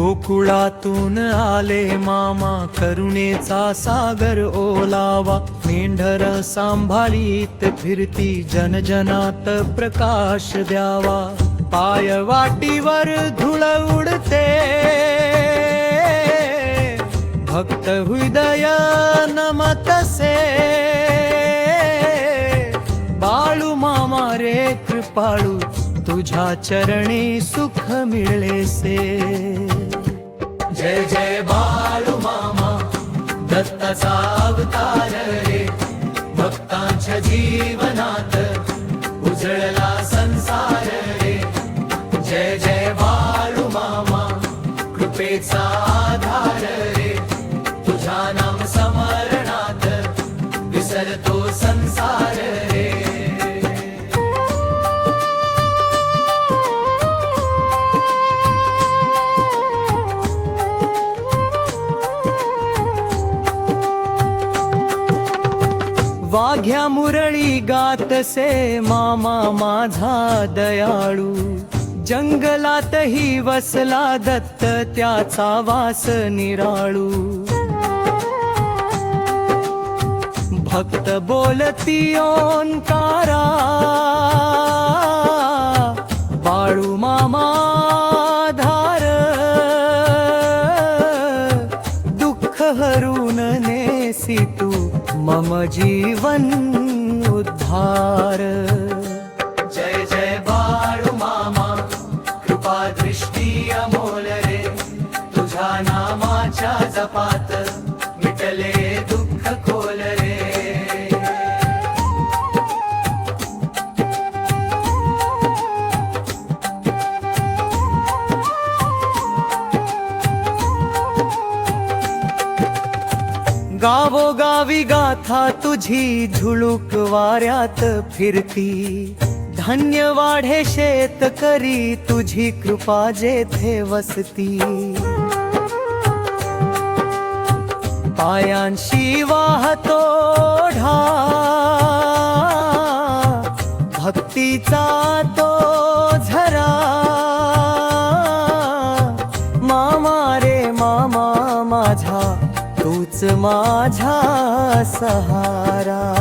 गोकुळातून आले मामा करुणेचा सागर ओलावा. मेंढर सांभाळीत फिरती जनजनात प्रकाश द्यावा. पाय वाटीवर धुळ उडते. भक्त हृदय नमतसे. बाळू मामा रे कृपाळू तुझ्या चरणी सुख मिळेसे जय जय बाळू मामा दत्ताचा अवतार रे. भक्तांच्या जीवनात उजळला संसार रे. जय जय बाळू मामा कृपेचा आधार रे. घ्या मुरळी गातसे मामा माझा दयाळू. जंगलातही वसला दत्त त्याचा वास निराळू. भक्त बोलती ओंकार जीवन उद्धार। गावोगावी गाथा तुझी झुळूक वाऱ्यात फिरती. धन्य वाढे शेतकरी तुझी कृपा जेथे वसती. पायांशी वाहतो ढा भक्तीचा तो माझा सहारा.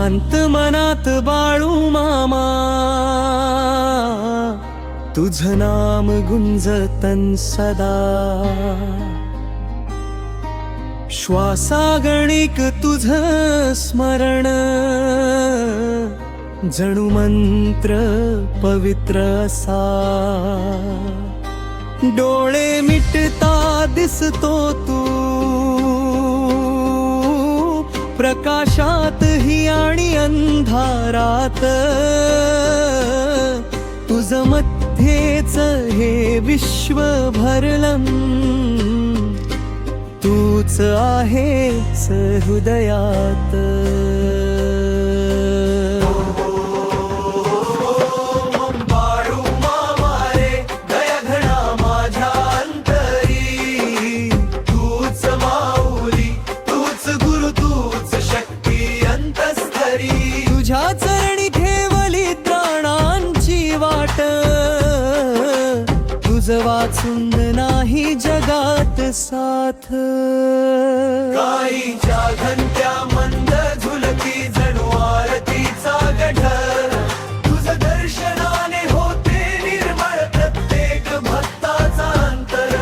शांत मनात बाळू मामा. तुझ नाम गुंजतन सदा. श्वासागणिक तुझ स्मरण. जणू मंत्र पवित्र असा. डोळे मिटता दिसतो तू. प्रकाशात ही आणि अंधारात. तुझ मध्येच हे विश्व भरलं तूच आहेस हृदयात. तुझ्या चरणी ठेवली प्राणांची वाट. तुझ वाचून नाही जगात साथ. गाईच्या घंट्या मंद झुलकी जणू आरतीचा गठ तुझ दर्शनाने होते निर्मळ प्रत्येक भक्ताचा अंतर.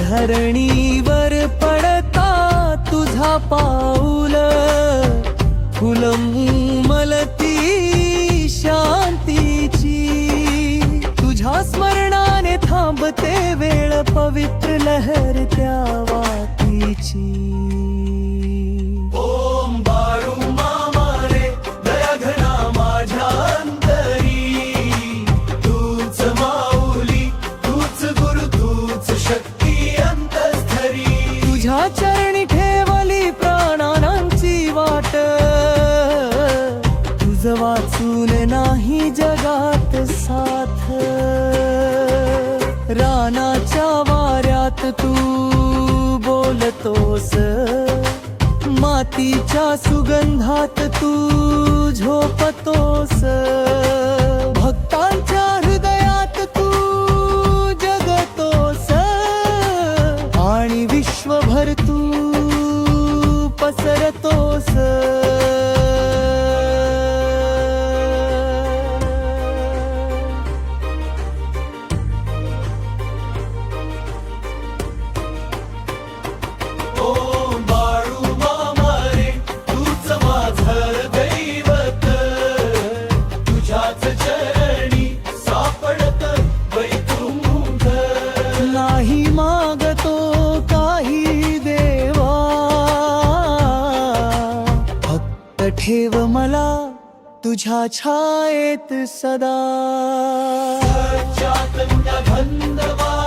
धरणीवर पडता तुझा पाऊल. फुलमलती शांतीची. तुझ्या स्मरणाने थांबते वेळ पवित्र लहर त्या वातीची. ओम बारू साथ रानाच्या वाऱ्यात तू बोलतोस मातीच्या सुगंधात तू झो तुझ्या छायेत सदा. गंधवा